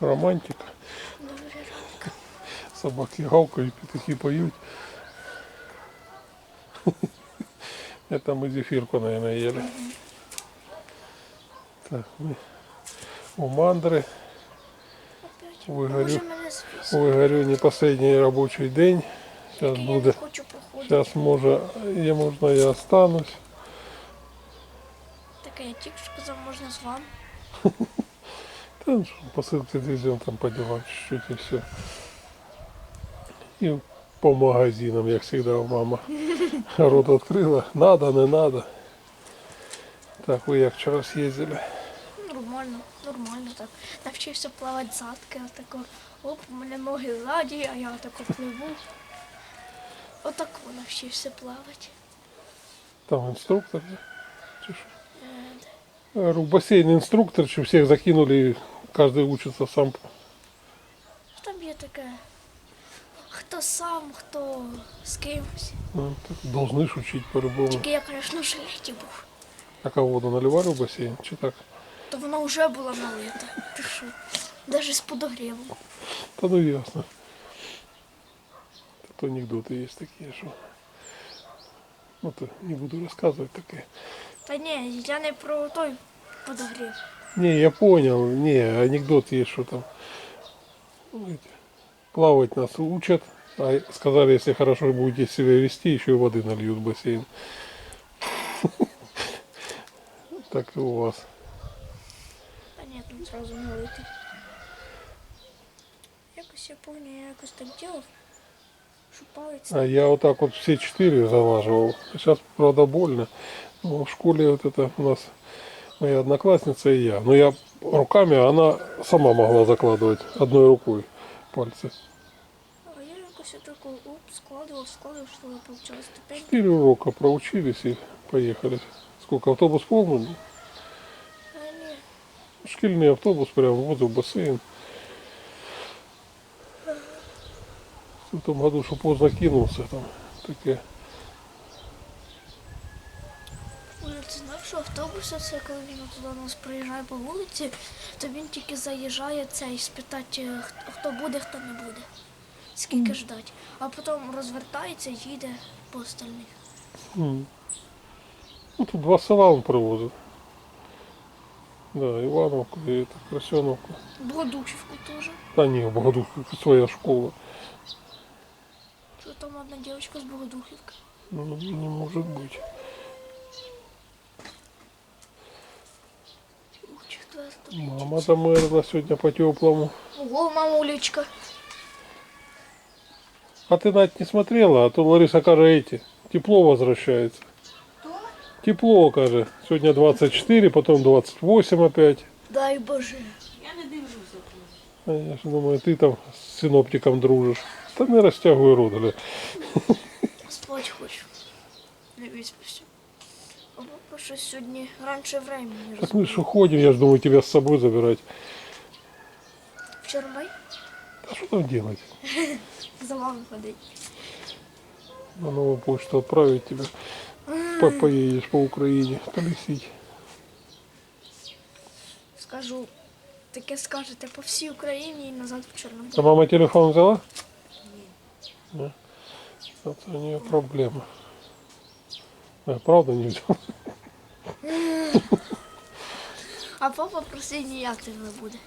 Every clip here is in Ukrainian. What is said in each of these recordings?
Романтика. Собаки гавкають, петухи поють. Это мы зефирку, наверное, ели. Так, мы у мандры. Опять. Вигорю. Може мене звіз. Ой, говорю, не последний рабочий день. Сейчас Я буде. не хочу проходити. Сейчас може, я можна я останусь. Таке я тільки що сказав, можна з вами. Да, ну, что, посылки везем там по делам чуть-чуть и все. И по магазинам, як всегда, мама рот открыла. Надо, не надо. Так, ви як вчора съездили? Нормально, нормально так. Навчився плавати задки, отако. Оп, у мене ноги ззаді, а я отако пливу. Отако навчився плавати. Там инструктор, да? Чи що? Е, Я говорю, в бассейн инструктор, что всех закинули, и каждый учится сам. Там є таке. Хто сам, хто з кимось. Ну, так должны ж учить по-любому. Тільки я, звісно, в жилеті був. А кого воду наливали в бассейн? Чи так? То вона вже була налита. Ти що? Навіть з подогрівом. Да ну ясно. Тут анекдоты есть такие, что... Ну, то не буду рассказывать такие. Та ні, я не про той подогрів. Не, я понял. Не, анекдот есть, что там... Плавать нас учат. А сказали, если хорошо будете себя вести, еще и воды нальют в бассейн. Так и у вас. Там зразу налити. Якось я пам'ятаю, я якось так палець. А я вот так вот все четыре залаживал. Сейчас, правда, больно. Но в школе вот это у нас моя одноклассница и я. Но я руками, а она сама могла закладывать одной рукой пальцы. А я якось отако оп, складував, складував, що вийшло ступеньки. Четыре урока проучились и поехали. Сколько, автобус полный? А ні, Шкільний автобус прямо возив в бассейн. В том году, что поздно кинулся, там таке. ти знав, що автобус це коли він у нас проїжджає по вулиці, то він тільки заїжджає цей спитати, е, хто- буде, хто не буде. Скільки ждать. А потім розвертається і їде по остальних. М. Ну, тут два села он привозит. Да, Ивановку и это, Красеновку. Богодучівку теж. Да не, в Богодуховке своя школа. Що там одна дівчинка з Богодухівки. Ну, не может быть. Мама замерзла сегодня по теплому. Ого, мамулечка. А ты, Надь, не смотрела? А то Лариса каже, эти, тепло возвращается. Тепло, каже. Сегодня 24, потом 28 опять. Дай Боже. Я не дивлюся. А я ж думаю, ты там с синоптиком дружишь. Та не розтягуй рот, гля. Спать хочу. Не виспався Або щось сьогодні раніше времени. Так мы же ходим, я же думаю, тебя с собой забирать. Вчора май А что там делать? за вами ходить. На новую почту отправить тебя. По- Поедешь по Украине, колесить. Скажу, таке скажете по всій Україні і назад в Чорнобиль. А мама телефон взяла? Нет. Это у нее проблема. А, правда не взяла? А папа просив ніяк так не буде.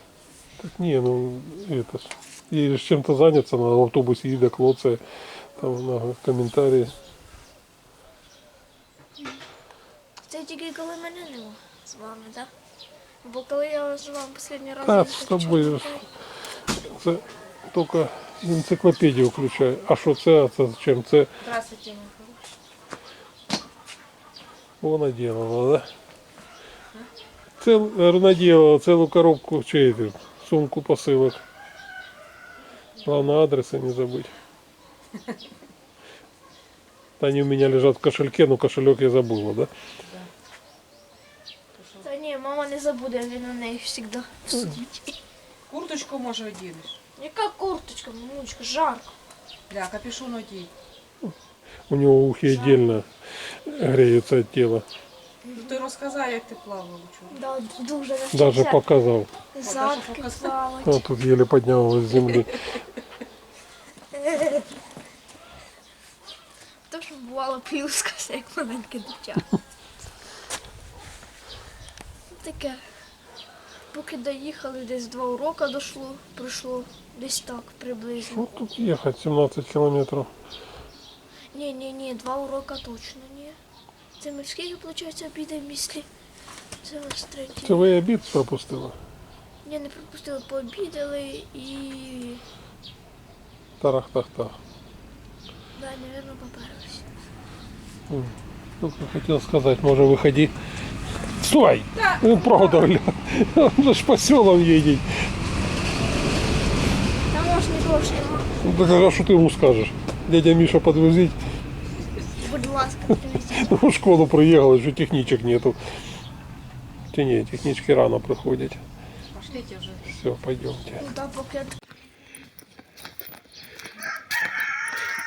Так не, ну это ж. Ей же чем-то заняться, на автобусе едет клоция. Там на комментарии. Це тільки коли мене нема з вами, так? Бо коли я з вами останній раз... Та, з тобою ж. Це тільки енциклопедію включай. А що це? А це зачем? Це Здравствуйте, хороший. вона делала, да? Цел, вона делала целую коробку, чи это, сумку посылок. Главное адреса не забыть. Они у меня лежат в кошельке, но кошелек я забыла, да? Та ні, мама не забуде, він на неї завжди сидить. Курточку, може, одінеш? Яка курточка, мамулечка, жарко. Да, капюшон одій. У него ухи отдельно греются от тела. Ну ти розказай, як ти плавав вчора. Да, дуже навчився. Даже показав. Задки плавати. А тут еле поднял с земли. То, що бувало плюскався, як маленьке дитя. Таке. Поки доїхали, десь два уроки дошло, пройшло десь так приблизно. Вот тут ехать 17 километров. Ні, ні, ні, два уроки точно ні. Це ми скільки, виходить, обідаємо, якщо це ось третій. Це ви обід пропустила? Ні, не пропустили, пообідали і. Тарах-тах-тах. Да, мабуть, поперлися. Только хотел сказать, может выходи. Стой! Ну, правда, гля. Он же по селам едет. Там можна гроші нема. Ну, так а что ты ему скажешь? Дядя Миша подвозить. Будь ласка, привезіть. Ну, в школу приехал, еще техничек нету. Те не, технички рано приходят. Пошліть вже. Все, пойдемте. Ну да, поки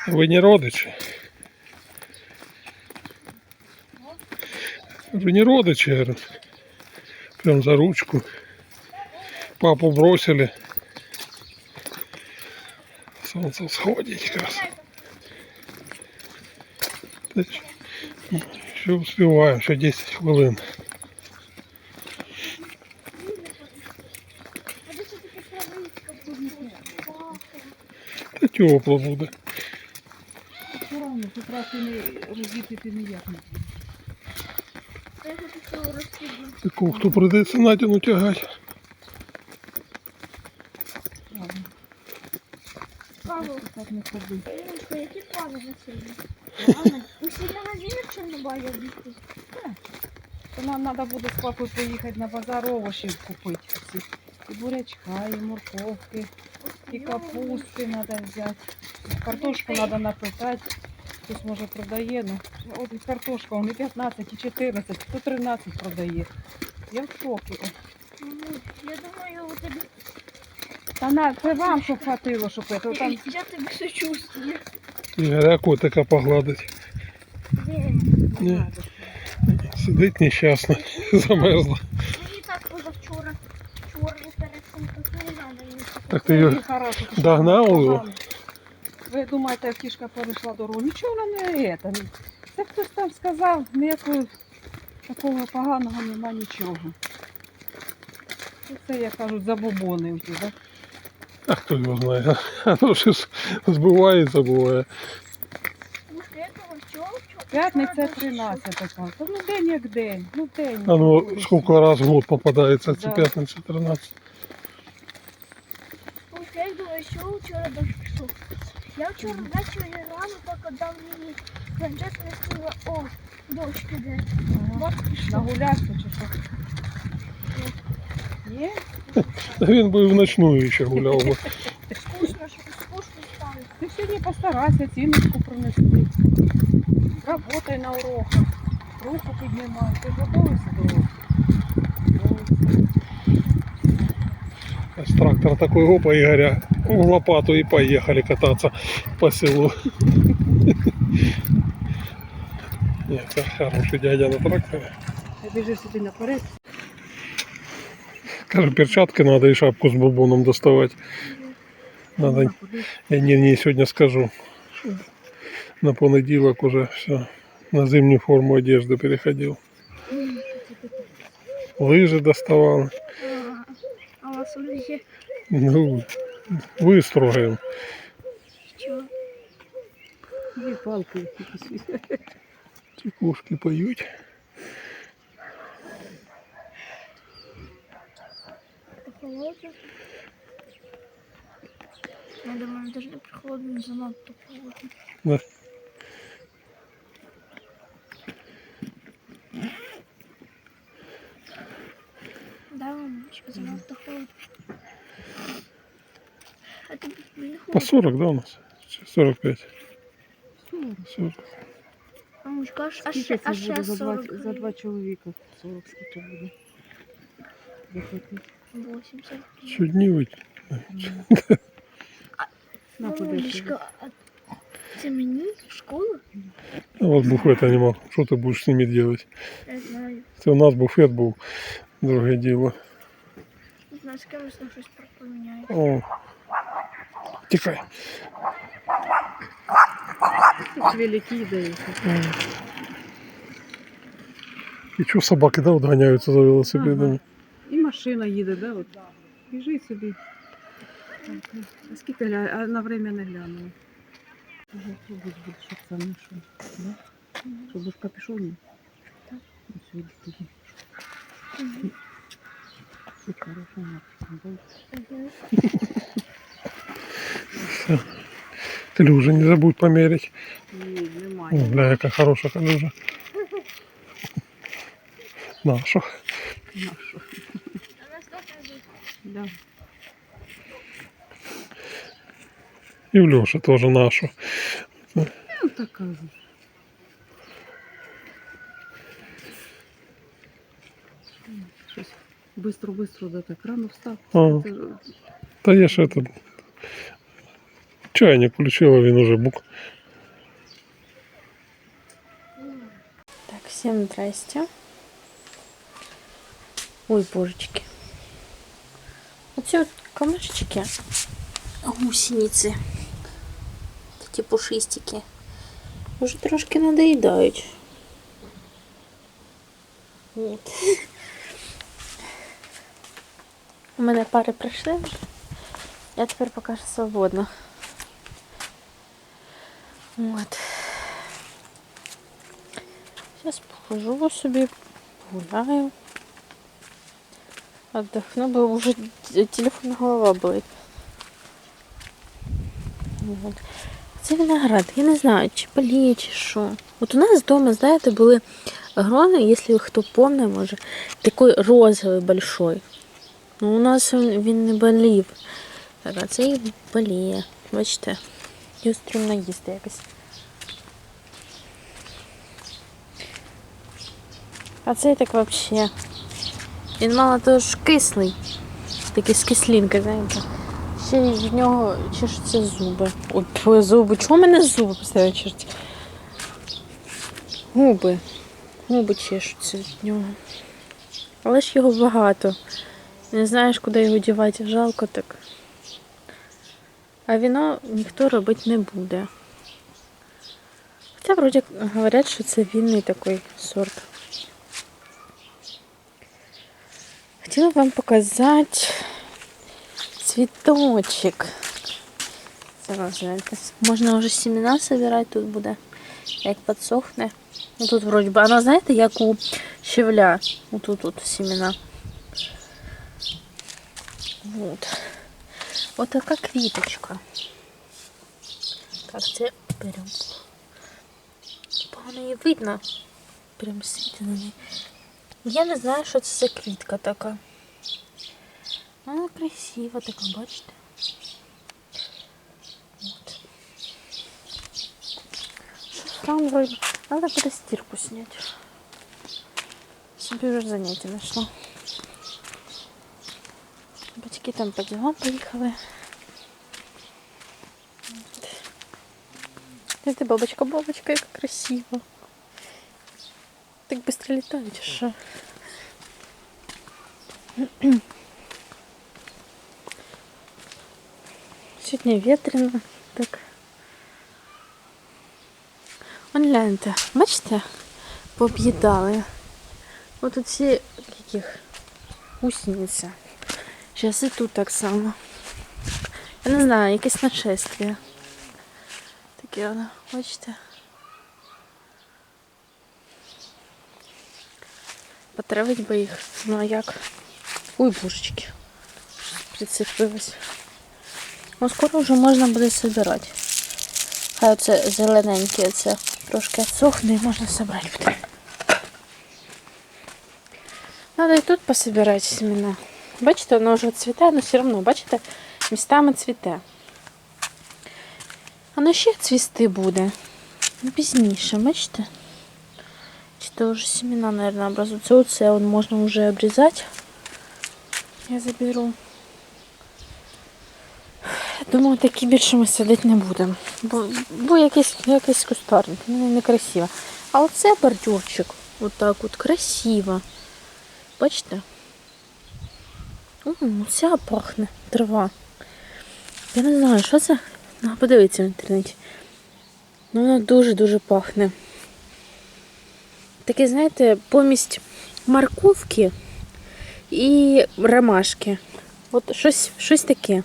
Ви не родичі? Ви не родичі, говорю. Прям за ручку. Папу бросили. Солнце всходит как раз. Та ч- Ще успіваємо, ще 10 хвилин. Та тепло буде. Все одно, тут раз ти не роздіти ніяк не я хочу цього розслідувати. Хто прийдеться натягну тягати. Так не ходи. Іриночко, які плани на сьогодні? Має бігти? То нам треба буде з папою поїхати на базар овочів купити. І бурячка, і морковки, і капусти треба взяти. Картошку треба напитати. Хтось може продає, ну от і картошка, вони 15 і 14, то 13 продає. Я в шокі. Я думаю, у тебе... Та на, це вам щоб хватило, щоб це. Там Я тебе сочувствую. Ігоря котика погладить. Де? Ні. Сидить нещасно, замерзла. Мені так позавчора. Вчора перед цим тут не їсти. Так ти її догнав його? Ви думаєте, кішка перейшла дорогу? Нічого вона не це. Це хтось там сказав, ніякого такого поганого нема нічого. Це, як кажуть, забобони у тебе. А хто його знає? Оно щось збивається, буває. Слушай, я думаю, чого вчора? П'ятниця Вчора 13 така. Ну день як день. Ну день. А ну сколько раз в год попадається ці Да. п'ятниці 13. Слушай, я думаю, що вчора дощ пішов. Я вчора ввечері рано так дав мені планшет не сказала, о, дощ піде. Ага. Нагулявся чи що? Є? Він би в ночную ще гуляв би. Скучно, що скучно стало. Ти сьогодні постарайся ціночку принести. Работай на уроках. Руку піднімай. Ти уроку? Ось трактор такой, опа, Игоря, в лопату и поехали кататься по селу. Нет, хороший дядя на тракторе. Я сюди наперед. Перчатки надо и шапку с бубоном доставать. Надо, я не, не сегодня скажу. На понеділок уже все. На зимнюю форму одежды переходил. Лыжи доставал. А у вас уже Ну, выстрогаем. що? Дві палки якісь. Текушки поют. Холодно. Я думаю, даже не прохладно, не занадто холодно. Да. Да, мамочка, занадто холодно. А тобі не По холодно? 40, да, у нас? Чи 45. 40. Мамочка, аж, аж, Скільки аж це ще буде за два, 40 за два чоловіка? 40 скільки буде? Заплатити. 80. Що дні ви? На подивися. Мамочка, а Це мені в школу? А у вас буфета нема. Що ти будеш з ними робити? Я знаю. Це у нас буфет був. Друге діло. Не знаю, з кимось на щось поміняю. О. Тікай. Тут великі йде. І чого собаки да, от ганяються за велосипедами? І машина їде, да? От. Біжить собі. А скільки гля... а на время не глянула. Ага, пробуй буде, щоб це не що. Да? Щоб будеш капюшоні? Так. Ось іди тоді. Будь хороша, мати. Калюжа не забудь померить. Ні, О, немає. бля, яка хороша калюжа. Наша. Нашу. А нас теж Да. І в Льоша теж нашу. Ну, така ж. бистро-бистро да так рано встав. А. Це ж- Та я ж этот чайник включила, він уже бук. Так, всем здрасте. Ой, божечки. Оці от камешечки, гусениці, такі пушистики, вже трошки надоїдають. От. У мене пари прийшли. Я тепер поки що свободна. От. Сейчас похожу собі, погуляю. Отдохну, бо вже телефон голова болить. Вот. Це виноград. Я не знаю, чи боліє, чи що. От у нас вдома, знаєте, були грони, якщо хто помне, може, такий розовий большой. Ну, у нас він, не болів. Так, а цей боліє. Бачите? Його стрімно їсти якось. А цей так вообще. Він мало того ж кислий. Такий з кислинкою, знаєте. Ще в нього чешуться зуби. Ой, твої зуби. Чого в мене зуби постійно чешуться? Губи. Губи чешуться від нього. Але ж його багато. Не знаєш, куди його дівати. Жалко так. А віно ніхто робити не буде. Хоча вроді говорять, що це вінний такий сорт. Хотіла вам показати цвіточок. Знаєте, можна вже семена збирати тут буде, як підсохне. Ну тут вроді би, воно знаєте, як у щавля. Отут тут семена. Вот. Вот така квіточка. Так, це беремо. Погано її видно. Прям світи на неї. Я не знаю, що це за квітка така. Вона красива така, бачите? От. Щось там вроде. Надо буде стірку зняти. Собі вже заняття знайшла. Батьки там по ділам поїхали. От. Це бабочка, бабочка, яка красива. Так быстро летають, що. Сьогодні вітряно, так. Вон гляньте, бачите, пооб'їдали. Тут всі яких гусениця. Зараз і тут так само. Я не знаю, якесь нашествие. Таке воно, бачите. Потравить би їх. Ну а як? Ой, божечки. Прицепилась. Ну, скоро вже можна буде збирати. Хай оце зелененьке, це трошки відсохне і можна збирати буде. Надо і тут пособирати семена. Бачите, воно вже цвіте, але все одно, бачите, містами цвіте. Воно ще цвісти буде. Ну, пізніше, бачите? Чи то вже семена, наверное, образуються. Оце он можна вже обрізати. Я заберу. Думаю, такі більше ми садити не будемо. Бо, бо якийсь, якийсь кустарник, ну не красиво. А оце бордюрчик. Отак от красиво. Бачите? М, Ця пахне трава. Я не знаю, що це. Ну, подивіться в інтернеті. Ну, воно дуже-дуже пахне. Таке, знаєте, помість морковки і ромашки. От щось, щось таке.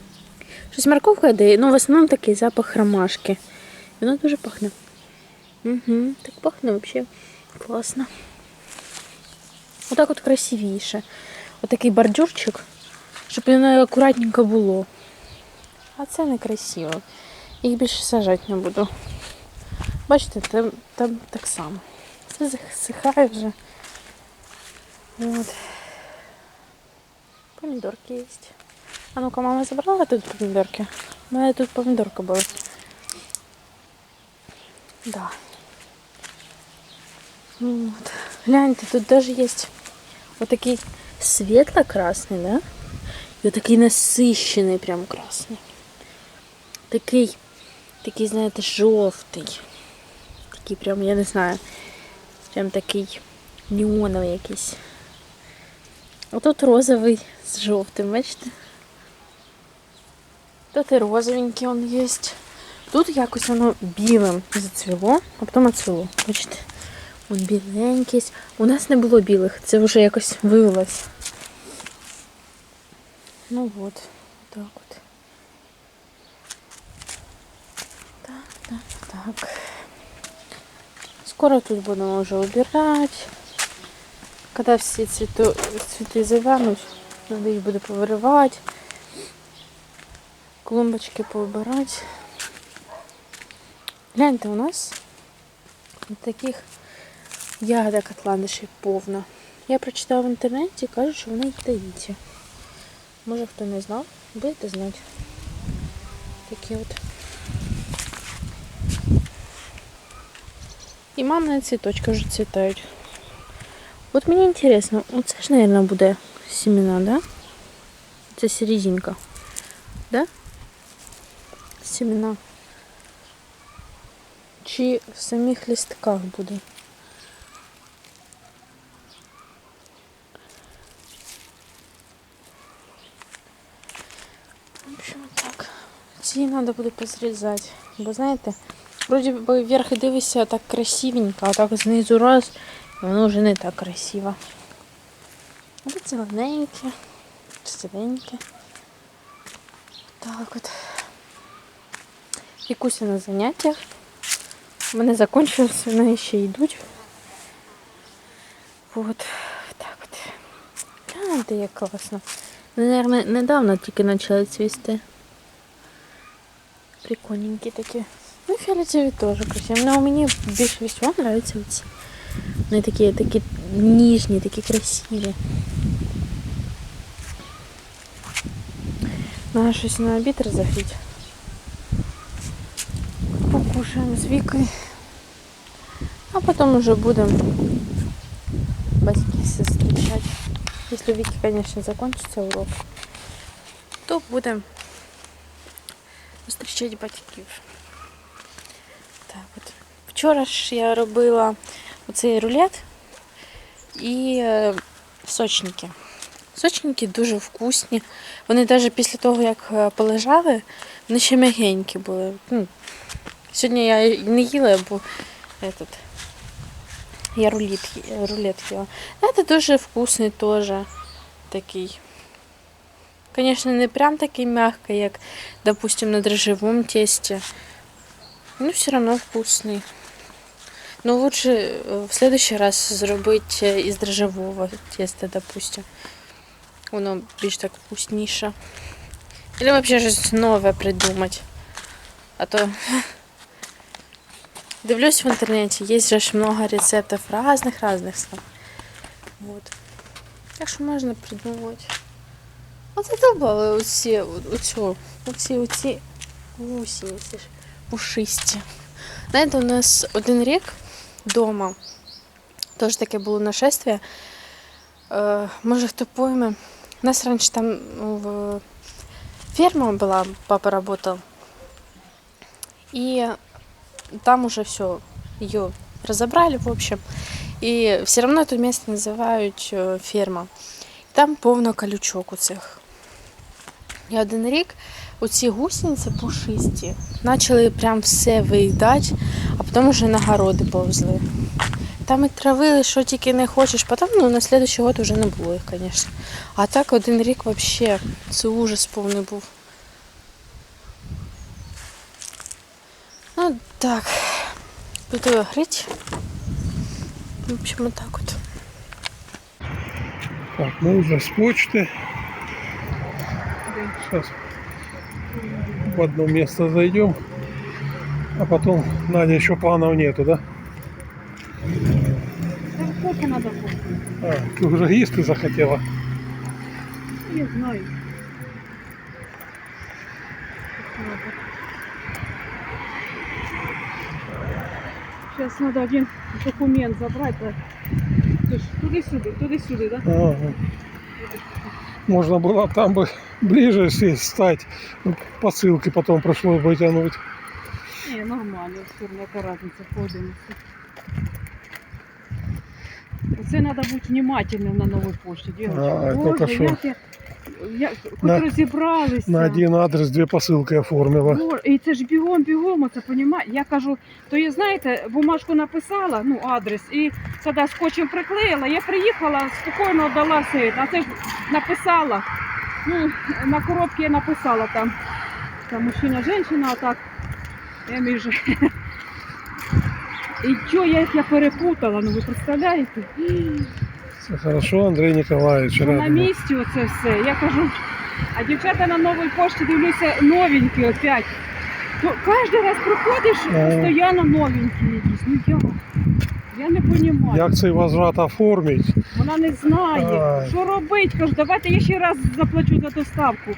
Щось морковка дає, ну в основному такий запах ромашки. Воно дуже пахне. Угу, так пахне взагалі класно. Отак от красивіше. Отакий бордюрчик, щоб воно акуратненько було. А це не красиво. Їх більше сажати не буду. Бачите, там, там так само. Це засихає вже. От. Помідорки є. А ну-ка, мама забрала тут помідорки? У мене тут помідорка була. Да. Вот. Гляньте, тут даже есть вот такий светло-красный, да? И вот такий насыщенный прям красный. Такий, такий, знаєте, жовтий. Такий прям, я не знаю, прям такий неоновий якийсь. А тут розовий з жовтим, бачите? Тут і розовенький он є. Тут якось воно білим зацвіло, а потім оцвіло. Бачите? Вон біленький. У нас не було білих, це вже якось вивелось. Ну от, так от. Так, так, так. Скоро тут будемо вже убирати. Когда всі цвіту, цвіти завянуть, треба їх буде повиривати. Клумбочки поубирати. Гляньте, у нас таких ягодок атлантишів повно. Я прочитала в інтернеті, кажуть, що вони ядовиті. Може хто не знав, будете знати. Такі от. І мамини цвіточки вже цвітають. От мені інтересно, оце ж, мабуть, буде семена, да? Це серединка. Да? Семена. Чи в самих листках буде? В общем, так. Ці треба буде позрізати. Бо знаєте, вроді би вверх дивишся так красивенько, а так знизу раз, і воно вже не так красиво. Ось зелененьке, сиреньке. Так от. Вікуся на заняттях. У мене закінчилися, вони ще йдуть. Вот. Так от. Гляньте, як класно. Наверное, недавно тільки почали цвісти. Прикольненькі такі. Ну, фіолетові теж красиві. Ну, мені більше всього подобаються оці. Вони такі, такі ніжні, такі красиві. Надо щось на обід розогріти. Покушаємо з Вікою. А потом уже будем батьки встречать. Если у Вики, конечно, закончится урок, то будем зустрічати батьків. Так от. Вчора ж я робила оцей рулет і е, сочники. Сочники дуже вкусні. Вони навіть після того, як е, полежали, вони ще м'ягенькі були. Ну, сьогодні я не їла, бо этот, я рулет, е- рулет їла. Це дуже вкусний теж такий. Конечно, не прям такий мягкий, як, допустим, на дрожжевом тесте. Ну, все равно вкусный. Но лучше э, в следующий раз зробити э, із дрожжевого теста, допустим. Воно більш так вкусніше. Или вообще щось нове придумати. А то дивлюсь в інтернеті, є же ж много рецептів разных-разных слов. Вот. Так що можна придумати. Добавили оці, оцю, оці, оці гусениці ж пушисті. Знаєте, у нас один рік вдома теж таке було нашествие. Е, може хто пойме. У нас раніше там ну, в ферма была, папа работал. И там уже все, ее разобрали, в общем. І все равно це місце називають е, ферма. Там повно колючок у цих. І один рік оці гусениці пушисті почали прям все виїдати, а потім вже на городи повзли. Там і травили, що тільки не хочеш, потім ну, на слідчий год вже не було їх, звісно. А так один рік взагалі це ужас повний був. Ну так, буду грити. В общем, вот так вот. Так, мы уже с почты. Сейчас в одно место зайдем. А потом, Надя, еще планов нету, да? Та сколько надо кофе? А, ты уже есть ты захотела? Я знаю. Сейчас надо один документ забрать. Да. Ты ж Туди-сюди, туди-сюди, да? Ага. Можно было там бы ближе сесть, стать. Ну, Посылки потом пришлось бы тянуть. Не, нормально, все равно яка разниця, ходимо. Це треба бути внимательним на новій пошті, дівчатка. А, Боже, тільки що. як хоч На- розібралися. На один адрес две посылки оформила. Боже, і це ж бігом, бігом, це понімає. Я кажу, то я знаєте, бумажку написала, ну адрес, і тоді скотчем приклеїла. Я приїхала, спокійно дала сейт, а це ж написала. Ну, на коробці я написала там. Там мужчина, женщина, а так. Я між. І що я їх я перепутала, ну ви представляєте? Все хорошо, Андрей Николаевич. Ну, на місці оце все. Я кажу, а дівчата на новій пошті дивлюся новенькі опять. Кожен раз приходиш, Ага. постійно новенькі якісь. Ну як? Я не розумію. Як цей возврат оформить? Вона не знає, Ай. що робити. Кажу, давайте я ще раз заплачу за доставку.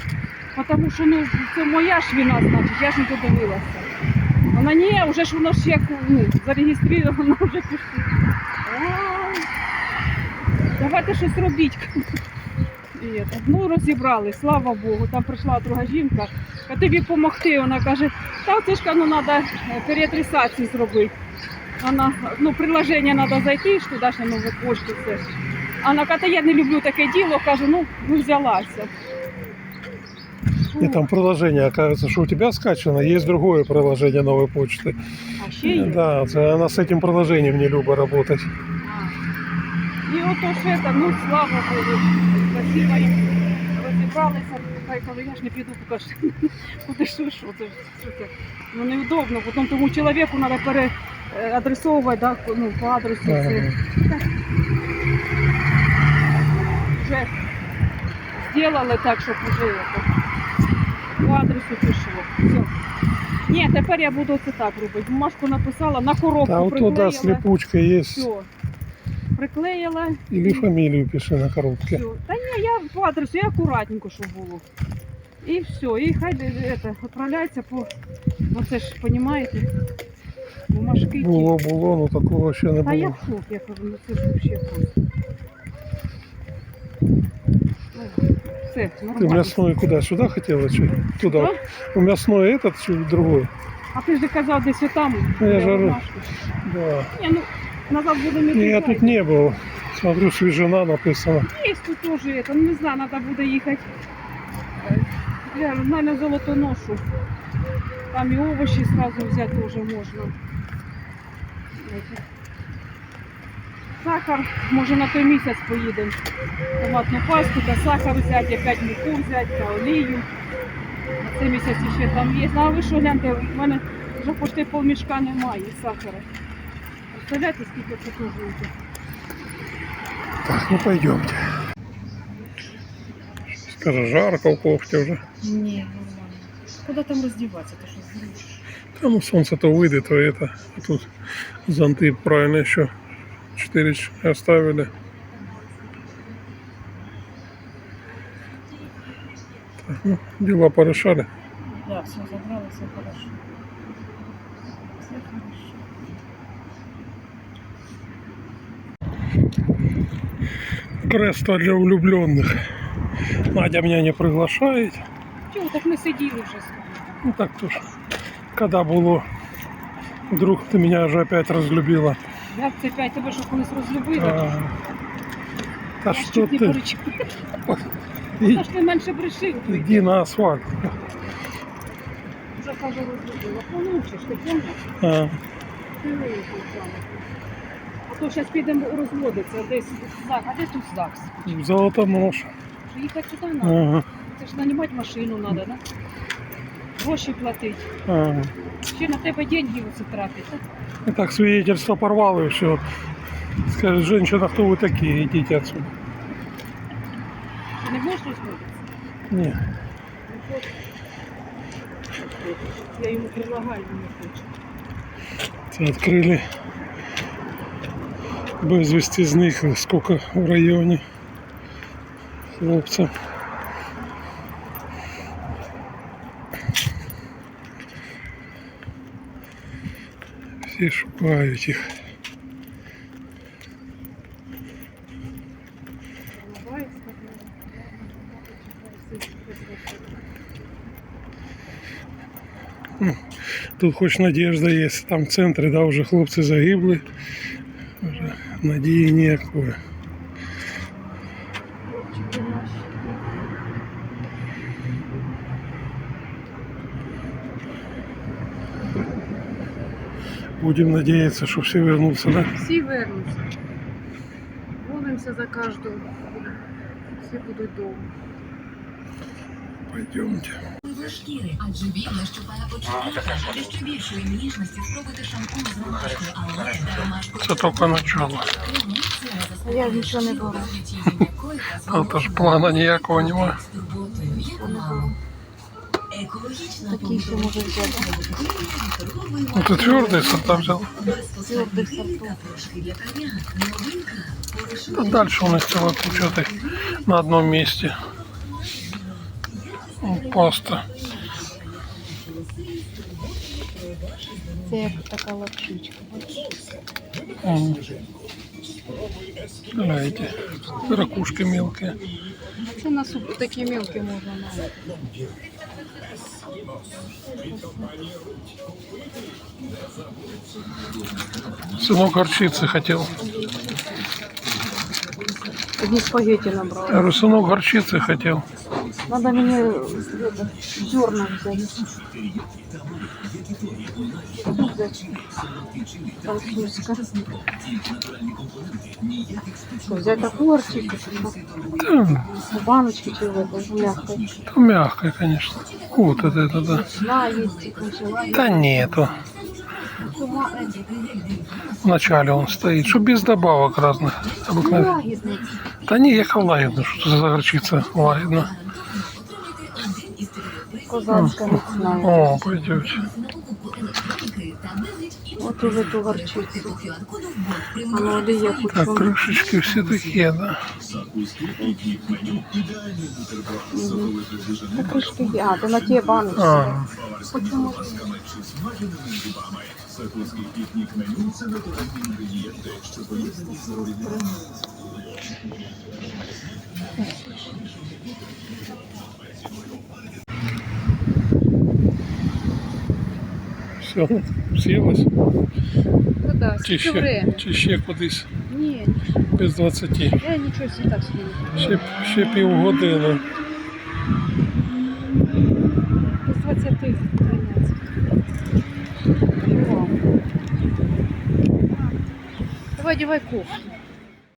Тому що ну, це моя ж вина, значить, я ж не подивилася. Вона ні, вже ж воно ж як ну, зареєстровано вже пішло. Ай. Давайте щось робіть. І это, ну розібрали, слава Богу. Там прийшла друга жінка, а тобі допомогти. Вона каже, та це ж ну, треба переадресацію зробити. Вона, ну, приложення треба зайти ж туди ж на нову пошту. Все. А вона каже, «Та я не люблю таке діло, кажу, ну, ну взялася. И там приложение, оказывается, что у тебя скачано, есть другое приложение новой почты. А ще є. Да, це она с этим приложением не любит работать. І ото ж це, ну слава Богу, спасибо їм. Розібралися, хай коли я ж не піду, поки ж куди що, що це, що це. Ну неудобно, потім тому чоловіку треба переадресовувати, да, ну, по адресу це. Вже зробили так, щоб вже по адресу пішло. Все. Ні, тепер я буду це так робити. Бумажку написала, на коробку А вот приклеїла. туда с липучкой есть. Все Приклеїла. Или фамилию пиши на коробке. Всё. Та ні, я по адресу, я акуратненько, щоб було. І все, і хай е, это, відправляється по. Ну це ж, розумієте, бумажки. ті. Було, було, ну такого ще не Та я було. в шок, я кажу, ну це ж взагалі просто. Ну, Все, Ты нормально. мясной куда? Сюда хотела? Чи? Туда. Что? У мясной этот, чи другой? А ти ж казав десь отам. Ну, я де ж говорю. бумажки. Да. Ні, ну назад буде не Не, я приїжджати. тут не был. Смотрю, свежена написано. Є тут теж, это, ну не знаю, треба буде їхати. Е, Я в мене золотоношу. Там і овочі сразу взяти теж можна. Эти. Сахар, може на той місяць поїдемо. Томатну пасту та сахар взяти, опять муку взяти, та олію. На цей місяць ще там є. Ну, А ви що гляньте, в мене вже почти полмішка немає сахара. Представляєте, скільки це теж йде? Так, ну пойдемте. Скажи, жарко в кофте уже. Ні, нормально. Куди там роздіватися? Ти що зручиш? Да, ну солнце то выйдет, то это. А тут зонты правильно еще 4 оставили. Так, ну, дела порешали. Да, все забрала, все хорошо. Все хорошо. Креста для влюбленных. Надя меня не приглашает. Чого, так вже з тобою. Ну так тоже. Когда было, вдруг ты меня уже опять разлюбила. Як це п'ять тебе що колись розлюбили? А, Та Я ж что чуть не ты? поручила. И- Та ж ти менше брешив. Иди на асфальт. Вже каже розлюбила. Получиш, ти помниш? А, Ти то зараз підемо розводитися десь ЗАГС. А де тут ЗАГС? Золотонож. Що їхати сюди треба? Ага, Це ж нанімати машину треба, да? Гроші платити. ага. Ще на тебе деньги оце тратить. И так свидетельство порвало и все. Скажет, женщина, кто вы такие? Идите отсюда. Ти не можеш розводитися? Не? Я йому предлагаю, він не хоче. Це відкрили безвісти зниклих, скільки в районі хлопців. Всі шукають їх. Помагається, Тут хоч надежда є, там в центрі, да, вже хлопці загибли. Вже надії ніякої. Будем надеяться, что все вернутся, да? Всі вернуться. Молимося за кожного. Всі будуть вдома. Пойдемте. Шкіри, адже він нащупає почуття. Для ще більшої ніжності спробуйте шампунь з ромашкою, але ромашкою. Це тільки начало. Я нічого не беру. А то ж плана ніякого немає. Такий ще може взяти. Ну ти твердий сорта взял. Твердих сортів. Да дальше у нас целая куча ты на одном месте. Ну, Паста. Це як така лапшичка. М. Гляньте, ракушки мелкие. Це на суп такі мілки можна навіть. Сынок горчицы хотел. Одні спагетті Я набрала. говорю, сынок горчицы хотел. Надо мені это, зерна взяти. Французька. Що, взяти таку артику? Да, Баночки чи в этой мягкой? ну, мягкая, конечно. Вот это, это, да. На, есть, кончила. Да нету. Вначале он стоит, что без добавок разных. Обыкновенно. Лагідний. Да не, ехал лагідно, что за горчица лагідно. Козацька міцна. О, пойдете. От уже ту горчицю. А ну, де я Так, хочу. крышечки все такие, да. Та кришки є. А, ти на ті баночки. А, Почему? все, съелось. Ну да, Чи скільки ще, время? чи ще кудись Ні, без 20. я нічого собі так собі. Ще, ще півгодини. Без 20 13. Давай, давай кофту.